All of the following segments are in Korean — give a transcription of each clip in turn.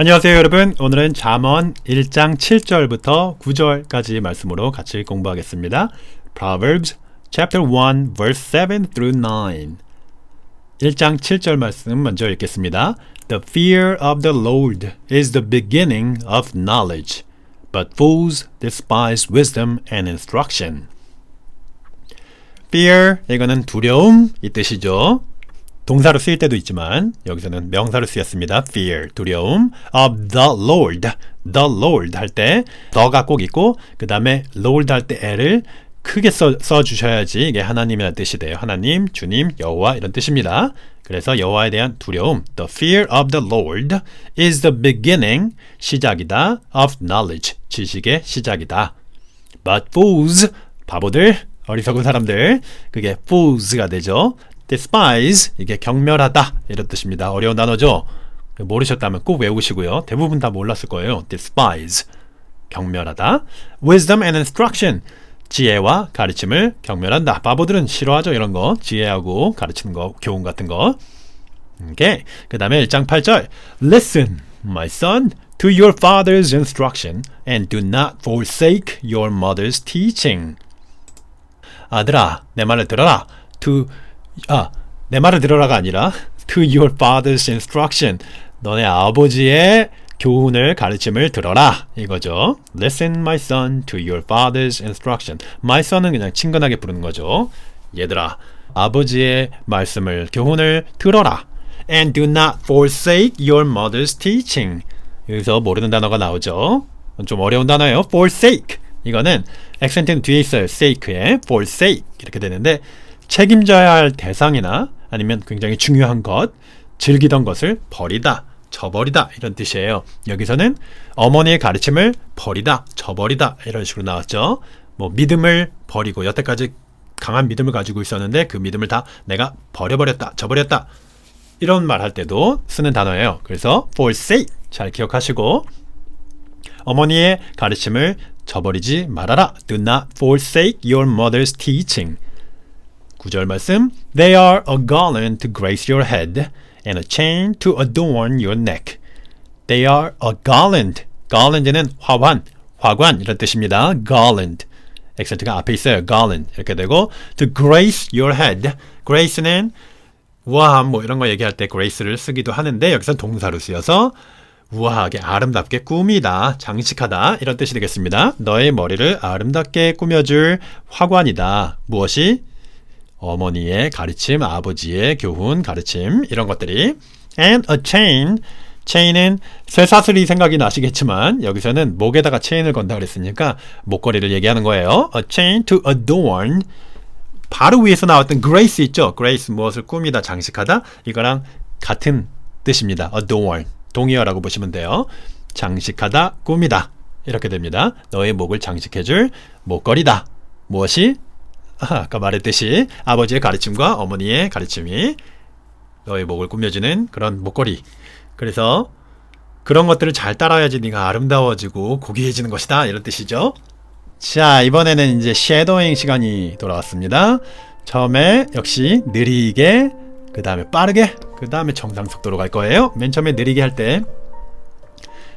안녕하세요 여러분 오늘은 잠언 1장 7절부터 9절까지 말씀으로 같이 공부하겠습니다 Proverbs chapter 1 verse 7 through 9 1장 7절 말씀 먼저 읽겠습니다 The fear of the Lord is the beginning of knowledge but fools despise wisdom and instruction Fear 이거는 두려움 이 뜻이죠 동사로 쓰일 때도 있지만 여기서는 명사로 쓰였습니다. fear 두려움 of the Lord the Lord 할 때 the가 꼭 있고 그 다음에 Lord 할 때 L을 크게 써, 써 주셔야지 이게 하나님이라는 뜻이 돼요. 하나님, 주님, 여호와 이런 뜻입니다. 그래서 여호와에 대한 두려움 the fear of the Lord is the beginning 시작이다 of knowledge 지식의 시작이다. But fools 바보들 어리석은 사람들 그게 fools가 되죠. Despise 이게 경멸하다 이런 뜻입니다. 어려운 단어죠. 모르셨다면 꼭 외우시고요. 대부분 다 몰랐을 거예요. despise 경멸하다. wisdom and instruction 지혜와 가르침을 경멸한다. 바보들은 싫어하죠 이런 거. 지혜하고 가르치는 거, 교훈 같은 거. 오케이. 그 다음에 1장 8절 Listen, my son, to your father's instruction and do not forsake your mother's teaching. 아들아, 내 말을 들어라. To 아, 내 말을 들어라가 아니라 to your father's instruction. 너네 아버지의 교훈을 가르침을 들어라 이거죠. Listen, my son, to your father's instruction. My son은 그냥 친근하게 부르는 거죠. 얘들아, 아버지의 말씀을 교훈을 들어라. And do not forsake your mother's teaching. 여기서 모르는 단어가 나오죠. 좀 어려운 단어예요. forsake. 이거는 액센트는 뒤에 있어요. sake에 forsake 이렇게 되는데 책임져야 할 대상이나 아니면 굉장히 중요한 것, 즐기던 것을 버리다, 저버리다 이런 뜻이에요. 여기서는 어머니의 가르침을 버리다, 저버리다 이런 식으로 나왔죠. 뭐 믿음을 버리고 여태까지 강한 믿음을 가지고 있었는데 그 믿음을 다 내가 버려버렸다, 저버렸다 이런 말 할 때도 쓰는 단어예요. 그래서 forsake 잘 기억하시고 어머니의 가르침을 저버리지 말아라. Do not forsake your mother's teaching. 9절 말씀 They are a garland to grace your head and a chain to adorn your neck. They are a garland. garland는 화환, 화관 이런 뜻입니다. garland. 액센트가 앞에 있어요. garland 이렇게 되고 to grace your head. grace는 우아함 뭐 이런 거 얘기할 때 grace를 쓰기도 하는데 여기서 동사로 쓰여서 우아하게 아름답게 꾸미다, 장식하다 이런 뜻이 되겠습니다. 너의 머리를 아름답게 꾸며줄 화관이다. 무엇이? 어머니의 가르침, 아버지의 교훈, 가르침 이런 것들이 and a chain 체인은 쇠사슬이 생각이 나시겠지만 여기서는 목에다가 체인을 건다 그랬으니까 목걸이를 얘기하는 거예요. A chain to adorn 바로 위에서 나왔던 grace 있죠. grace 무엇을 꾸미다 장식하다 이거랑 같은 뜻입니다. adorn 동의어라고 보시면 돼요. 장식하다 꾸미다 이렇게 됩니다. 너의 목을 장식해줄 목걸이다. 무엇이 아까 말했듯이 아버지의 가르침과 어머니의 가르침이 너의 목을 꾸며주는 그런 목걸이. 그래서 그런 것들을 잘 따라야지 네가 아름다워지고 고귀해지는 것이다 이런 뜻이죠. 자 이번에는 이제 쉐도잉 시간이 돌아왔습니다. 처음에 역시 느리게 그 다음에 빠르게 그 다음에 정상 속도로 갈 거예요. 맨 처음에 느리게 할 때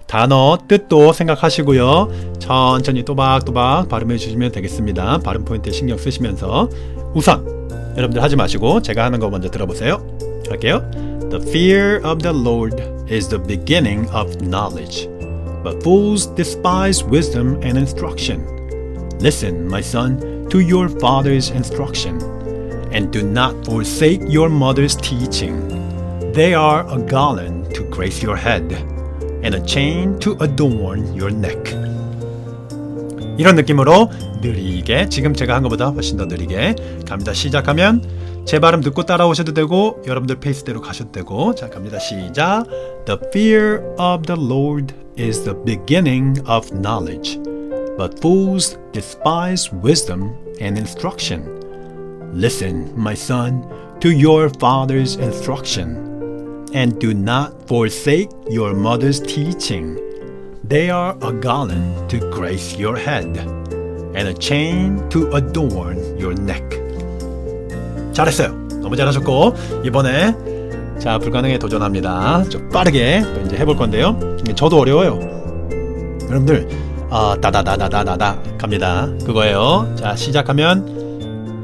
단어 뜻도 생각하시고요. 천천히 또박또박 발음해 주시면 되겠습니다. 발음 포인트 신경 쓰시면서 우선 여러분들 하지 마시고 제가 하는 거 먼저 들어보세요. 할게요. The fear of the Lord is the beginning of knowledge, but fools despise wisdom and instruction. Listen, my son, to your father's instruction, and do not forsake your mother's teaching. They are a garland to grace your head and a chain to adorn your neck. 이런 느낌으로 느리게 지금 제가 한 것보다 훨씬 더 느리게 갑니다. 시작하면 제 발음 듣고 따라오셔도 되고 여러분들 페이스대로 가셔도 되고 자 갑니다. 시작. The fear of the Lord is the beginning of knowledge, but fools despise wisdom and instruction. Listen, my son, to your father's instruction and do not forsake your mother's teaching. They are a garland to grace your head and a chain to adorn your neck. 잘했어요. 너무 잘하셨고 이번에 자, 불가능에 도전합니다. 좀 빠르게 또 이제 해볼 건데요. 저도 어려워요. 여러분들, 아, 다다다다다다다 갑니다. 그거예요. 자, 시작하면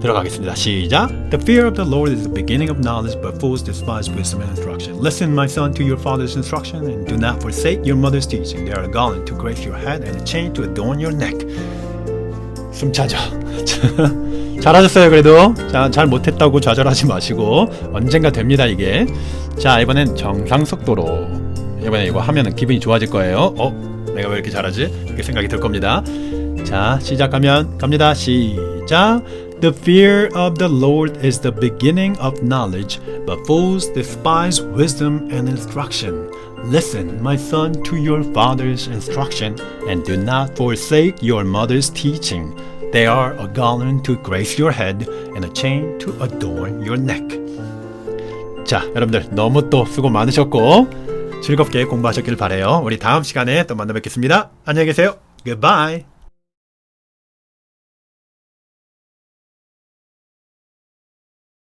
들어가겠습니다. 시작. The fear of the Lord is the beginning of knowledge, but fools despise wisdom and instruction. Listen, my son, to your father's instruction, and do not forsake your mother's teaching. They are a garland to grace your head and a chain to adorn your neck. 숨 차죠. 잘하셨어요, 그래도. 자, 잘 못했다고 좌절하지 마시고 언젠가 됩니다, 이게. 자, 이번엔 정상 속도로. 이번에 이거 하면은 기분이 좋아질 거예요. 어, 내가 왜 이렇게 잘하지? 이렇게 생각이 들 겁니다. 자, 시작하면 갑니다. 시작. The fear of the Lord is the beginning of knowledge, but fools despise wisdom and instruction. Listen, my son, to your father's instruction, and do not forsake your mother's teaching. They are a garland to grace your head and a chain to adorn your neck. 자, 여러분들 너무 또 수고 많으셨고 즐겁게 공부하셨길 바래요. 우리 다음 시간에 또 만나 뵙겠습니다. 안녕히 계세요. Goodbye.